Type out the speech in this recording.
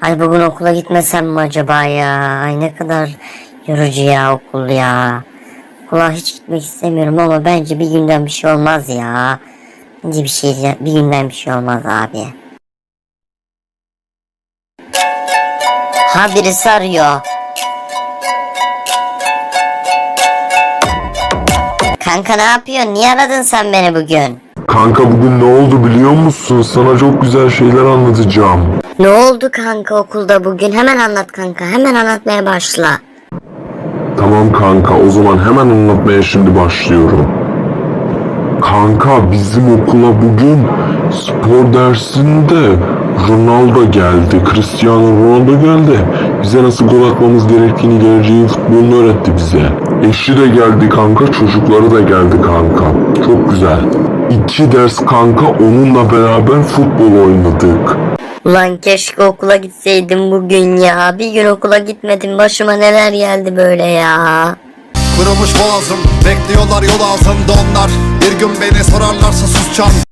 Ay bugün okula gitmesem mi acaba ya? Ay ne kadar yorucu ya okul ya. Okula hiç gitmek istemiyorum ama bence bir günden bir şey olmaz ya. Bence bir şey bir günden bir şey olmaz abi. Ha birisi arıyor. Kanka ne yapıyorsun? Niye aradın sen beni bugün? Kanka bugün ne oldu biliyor musun? Sana çok güzel şeyler anlatacağım. Ne oldu kanka okulda bugün? Hemen anlat kanka. Hemen anlatmaya başla. Tamam kanka o zaman hemen anlatmaya şimdi başlıyorum. Kanka bizim okula bugün spor dersinde Ronaldo geldi. Cristiano Ronaldo geldi. Bize nasıl gol atmamız gerektiğini geleceğin futbolunu öğretti bize. Eşi de geldi kanka, çocukları da geldi kanka. Çok güzel. İki ders kanka onunla beraber futbol oynadık. Ulan keşke okula gitseydim bugün ya. Bir gün okula gitmedim. Başıma neler geldi böyle ya. Kırılmış boğazım Bekliyorlar yol altında onlar Bir gün beni sorarlarsa susacağım